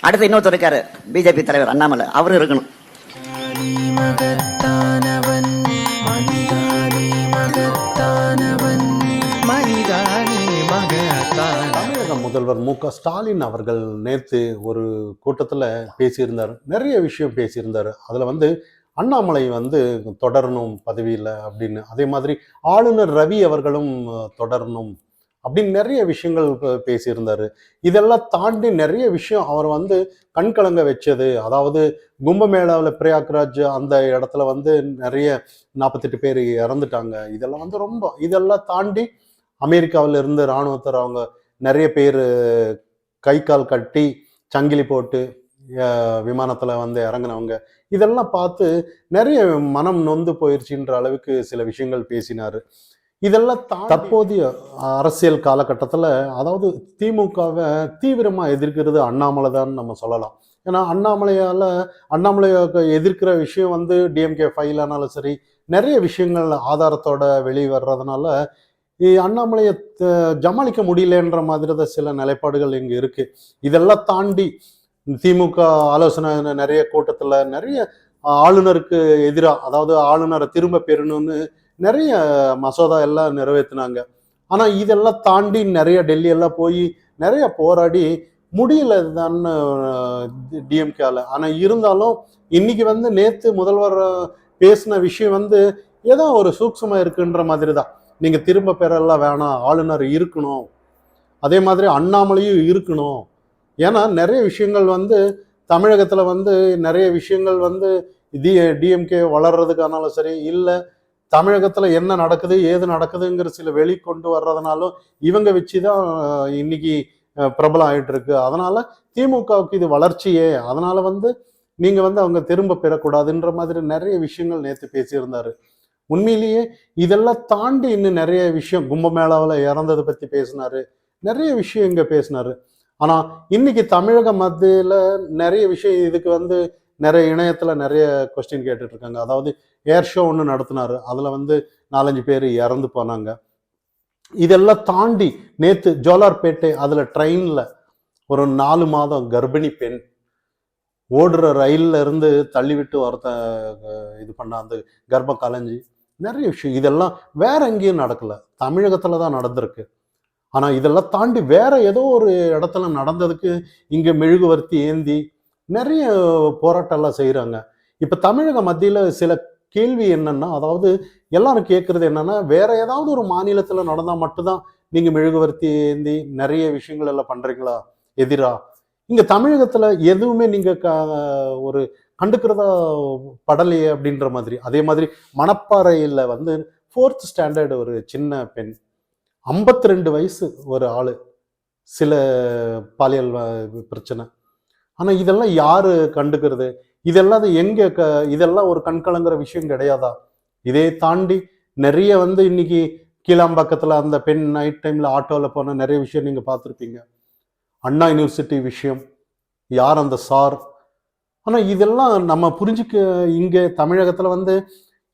அடுத்து இன்னொருத்தர் இருக்காரு பிஜேபி தலைவர் அண்ணாமலை. அவரும் இருக்கணும். தமிழக முதல்வர் மு க ஸ்டாலின் அவர்கள் நேற்று ஒரு கூட்டத்தில் பேசியிருந்தார். நிறைய விஷயம் பேசியிருந்தார். அதில் வந்து அண்ணாமலை வந்து தொடரணும் பதவியில் அப்படின்னு. அதே மாதிரி ஆளுநர் ரவி அவர்களும் தொடரணும் அப்படின்னு நிறைய விஷயங்கள் பேசியிருந்தாரு. இதெல்லாம் தாண்டி நிறைய விஷயம் அவர் வந்து கண்கலங்க வச்சது. அதாவது கும்பமேளாவில் பிரயாக்ராஜ் அந்த இடத்துல வந்து நிறைய நாற்பத்தெட்டு பேர் இறந்துட்டாங்க. இதெல்லாம் வந்து ரொம்ப இதெல்லாம் தாண்டி அமெரிக்காவில் இருந்து இராணுவத்தர் அவங்க நிறைய பேர் கை கால் கட்டி சங்கிலி போட்டு விமானத்தில் வந்து இறங்குனவங்க. இதெல்லாம் பார்த்து நிறைய மனம் நொந்து போயிடுச்சுன்ற அளவுக்கு சில விஷயங்கள் பேசினார். இதெல்லாம் தா- தற்போதைய அரசியல் காலகட்டத்தில் அதாவது திமுகவை தீவிரமாக எதிர்க்கிறது அண்ணாமலை தான் நம்ம சொல்லலாம். ஏன்னா அண்ணாமலையால் அண்ணாமலையை எதிர்க்கிற விஷயம் வந்து டிஎம்கே ஃபைல் ஆனாலும் சரி நிறைய விஷயங்கள் ஆதாரத்தோட வெளியே வர்றதுனால அண்ணாமலையை ஜமாளிக்க முடியலன்ற மாதிரி தான் சில நிலைப்பாடுகள் இங்கே இருக்குது இதெல்லாம் தாண்டி திமுக ஆலோசனை நிறைய கூட்டத்தில் நிறைய ஆளுநருக்கு எதிராக அதாவது ஆளுநரை திரும்ப பெறணும்னு நிறைய மசோதா எல்லாம் நிறைவேற்றினாங்க ஆனால் இதெல்லாம் தாண்டி நிறைய டெல்லியெல்லாம் போய் நிறைய போராடி முடியல தான்னு டிஎம்கேல. ஆனால் இருந்தாலும் இன்னைக்கு வந்து நேற்று முதல்வர் பேசின விஷயம் வந்து ஏதோ ஒரு சூக்ஷமாக இருக்குன்ற மாதிரி தான் நீங்கள் திரும்ப பெறலாம் வேணாம் ஆளுநர் இருக்கணும். அதே மாதிரி அண்ணாமலையும் இருக்கணும். ஏன்னா நிறைய விஷயங்கள் வந்து தமிழகத்தில் வந்து நிறைய விஷயங்கள் வந்து டி டிஎம்கே வளர்றதுக்கானாலும் சரி இல்லை தமிழகத்தில் என்ன நடக்குது ஏது நடக்குதுங்கிற சில வெளி கொண்டு வர்றதுனாலும் இவங்க வச்சு தான் இன்னைக்கு பிரபலம் ஆயிட்டு இருக்கு அதனால திமுகவுக்கு இது வளர்ச்சியே. அதனால வந்து நீங்க வந்து அவங்க திரும்ப பெறக்கூடாதுன்ற மாதிரி நிறைய விஷயங்கள் நேற்று பேசியிருந்தாரு. உண்மையிலேயே இதெல்லாம் தாண்டி இன்னும் நிறைய விஷயம் கும்பமேளாவில் இறந்ததை பத்தி பேசினாரு. நிறைய விஷயம் இங்க பேசினாரு. ஆனா இன்னைக்கு தமிழக மத்தியில நிறைய விஷயம் இதுக்கு வந்து நிறைய இணையத்தில் நிறைய கொஸ்டின் கேட்டுட்ருக்காங்க. அதாவது ஏர் ஷோ ஒன்று நடத்தினாரு. அதில் வந்து நாலஞ்சு பேர் இறந்து போனாங்க. இதெல்லாம் தாண்டி நேற்று ஜோலார்பேட்டை அதில் ட்ரெயினில் ஒரு நாலு மாதம் கர்ப்பிணி பெண் ஓடுற ரயில்ல இருந்து தள்ளிவிட்டு ஒருத்த இது பண்ண அந்த கர்ப்பம் கலைஞ்சி நிறைய விஷயம். இதெல்லாம் வேற எங்கேயும் நடக்கல. தமிழகத்துல தான் நடந்திருக்கு. ஆனா இதெல்லாம் தாண்டி வேற ஏதோ ஒரு இடத்துல நடந்ததுக்கு இங்க மெழுகுவர்த்தி ஏந்தி நிறைய போராட்டம்லாம் செய்கிறாங்க இப்போ தமிழக மத்தியில் சில கேள்வி என்னன்னா அதாவது எல்லாரும் கேட்கறது என்னன்னா வேற ஏதாவது ஒரு மாநிலத்தில் நடந்தால் மட்டும்தான் நீங்கள் மெழுகுவர்த்தி ஏந்தி நிறைய விஷயங்கள் எல்லாம் பண்ணுறீங்களா எதிரா? இங்கே தமிழகத்தில் எதுவுமே நீங்கள் க- ஒரு கண்டுக்கிறதா படலையே அப்படின்ற மாதிரி. அதே மாதிரி மணப்பாறையில் வந்து ஃபோர்த் ஸ்டாண்டர்ட் ஒரு சின்ன பெண். 52 ரெண்டு வயசு ஒரு ஆள். சில பாலியல் பிரச்சனை. ஆனா இதெல்லாம் யாரு கண்டுக்கிறது? இதெல்லாம் அது எங்க க இதெல்லாம் ஒரு கண்கலங்குற விஷயம் கிடையாதா? இதே தாண்டி நிறைய வந்து இன்னைக்கு கீழாம்பாக்கத்துல அந்த பெண் நைட் டைம்ல ஆட்டோல போன நிறைய விஷயம் நீங்க பார்த்துருப்பீங்க. அண்ணா யூனிவர்சிட்டி விஷயம் யார் அந்த சார்? ஆனா இதெல்லாம் நம்ம புரிஞ்சுக்க இங்க தமிழகத்துல வந்து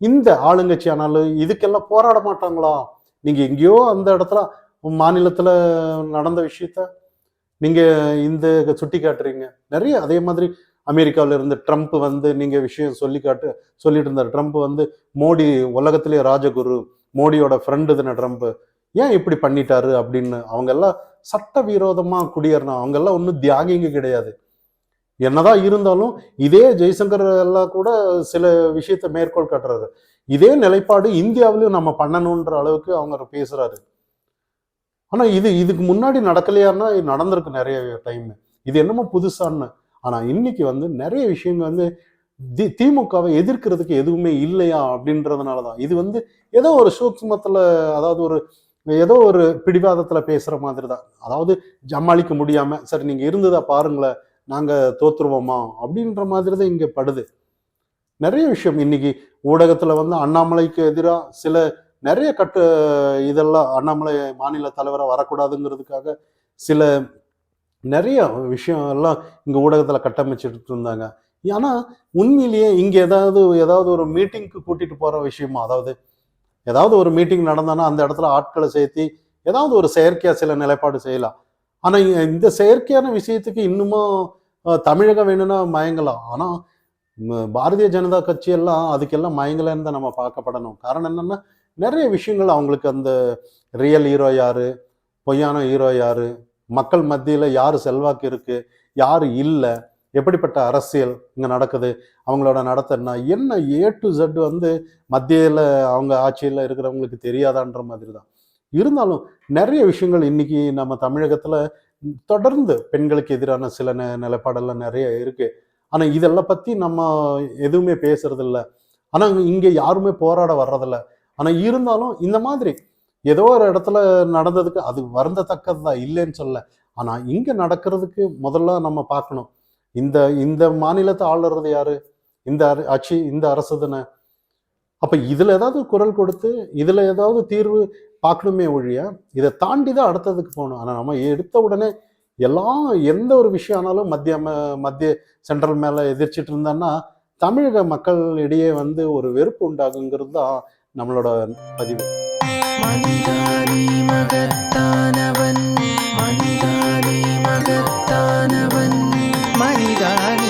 இந்த ஆளுங்கட்சி ஆனாலும் இதுக்கெல்லாம் போராட மாட்டாங்களா? நீங்க எங்கேயோ அந்த இடத்துல மாநிலத்துல நடந்த விஷயத்த நீங்க இந்த சுட்டி காட்டுறீங்க. நிறைய அதே மாதிரி அமெரிக்காவில இருந்து ட்ரம்ப் வந்து நீங்க விஷயம் சொல்லி காட்டு சொல்லிட்டு இருந்தார். ட்ரம்ப் வந்து மோடி உலகத்திலே ராஜகுரு மோடியோட ஃப்ரெண்டு தானே ட்ரம்ப். ஏன் இப்படி பண்ணிட்டாரு அப்படின்னு அவங்க எல்லாம் சட்டவிரோதமா குடியேறினா அவங்க எல்லாம் ஒன்றும் தியாகிங்க கிடையாது. என்னதான் இருந்தாலும் இதே ஜெய்சங்கர் எல்லாம் கூட சில விஷயத்த மேற்கோள் காட்டுறாரு. இதே நிலைப்பாடு இந்தியாவிலும் நம்ம பண்ணணுன்ற அளவுக்கு அவங்க பேசுறாரு. ஆனால் இது இதுக்கு முன்னாடி நடக்கலையான்னா இது நடந்திருக்கு நிறைய டைம் இது என்னமோ புதுசான்னு. ஆனால் இன்னைக்கு வந்து நிறைய விஷயங்கள் வந்து தி திமுகவை எதிர்க்கிறதுக்கு எதுவுமே இல்லையா அப்படின்றதுனால தான் இது வந்து ஏதோ ஒரு சூக்மத்தில் அதாவது ஒரு ஏதோ ஒரு பிடிவாதத்தில் பேசுகிற மாதிரி தான் அதாவது ஜமாளிக்க முடியாமல் சரி நீங்கள் இருந்ததா பாருங்களேன் நாங்கள் தோத்துருவோமா அப்படின்ற மாதிரி தான் இங்கே படுது. நிறைய விஷயம். இன்னைக்கு ஊடகத்தில் வந்து அண்ணாமலைக்கு எதிராக சில நிறைய கட்டு இதெல்லாம் அண்ணாமலை மாநில தலைவராக வரக்கூடாதுங்கிறதுக்காக சில நிறைய விஷயம் எல்லாம் இங்க ஊடகத்துல கட்டமைச்சிட்டு இருந்தாங்க. ஆனா உண்மையிலேயே இங்கே ஏதாவது ஏதாவது ஒரு மீட்டிங்க்கு கூட்டிட்டு போற விஷயமா அதாவது ஏதாவது ஒரு மீட்டிங் நடந்தானா அந்த இடத்துல ஆட்களை சேர்த்தி ஏதாவது ஒரு செயற்கையா சில நிலைப்பாடு செய்யலாம். ஆனா இந்த செயற்கையான விஷயத்துக்கு இன்னுமும் தமிழகம் வேணும்னா மயங்கலாம். ஆனால் பாரதிய ஜனதா கட்சி எல்லாம் அதுக்கெல்லாம் மயங்கலன்னு தான் நம்ம பார்க்கப்படணும். காரணம் என்னன்னா நிறைய விஷயங்கள் அவங்களுக்கு அந்த ரியல் ஹீரோ யாரு? பொய்யான ஹீரோ யாரு? மக்கள் மத்தியில் யார் செல்வாக்கு இருக்கு? யார் இல்லை? எப்படிப்பட்ட அரசியல் இங்கே நடக்குது? அவங்களோட நடத்தினா என்ன? ஏ டு ஜெட் வந்து மத்தியில் அவங்க ஆட்சியில் இருக்கிறவங்களுக்கு தெரியாதான்ற மாதிரி தான் இருந்தாலும் நிறைய விஷயங்கள் இன்னைக்கு நம்ம தமிழகத்தில் தொடர்ந்து பெண்களுக்கு எதிரான சில நெ நிலைப்பாடெல்லாம் நிறைய இருக்கு. ஆனால் இதெல்லாம் பற்றி நம்ம எதுவுமே பேசுறதில்ல. ஆனால் இங்கே யாருமே போராட வர்றதில்ல. ஆனால் இருந்தாலும் இந்த மாதிரி ஏதோ ஒரு இடத்துல நடந்ததுக்கு அது வருந்தத்தக்கது தான் இல்லைன்னு சொல்ல ஆனால் இங்கே நடக்கிறதுக்கு முதல்ல நம்ம பார்க்கணும். இந்த இந்த மாநிலத்தை ஆளுறது யாரு? இந்த அர- ஆட்சி இந்த அரசு தானே? அப்போ இதில் ஏதாவது குரல் கொடுத்து இதில் ஏதாவது தீர்வு பார்க்கணுமே ஒழிய இதை தாண்டி தான் அடுத்ததுக்கு போகணும். ஆனால் நம்ம எடுத்த உடனே எல்லாம் எந்த ஒரு விஷயம் ஆனாலும் மத்திய ம- மத்திய சென்ட்ரல் மேலே எதிர்ச்சிட்டு இருந்தான்னா தமிழக மக்கள் இடையே வந்து ஒரு வெறுப்பு உண்டாகுங்கிறது தான் நம்மளோட பதிவு. மனிதானி மகத்தானவன். மனிதானி மகத்தானவன். மனிதானி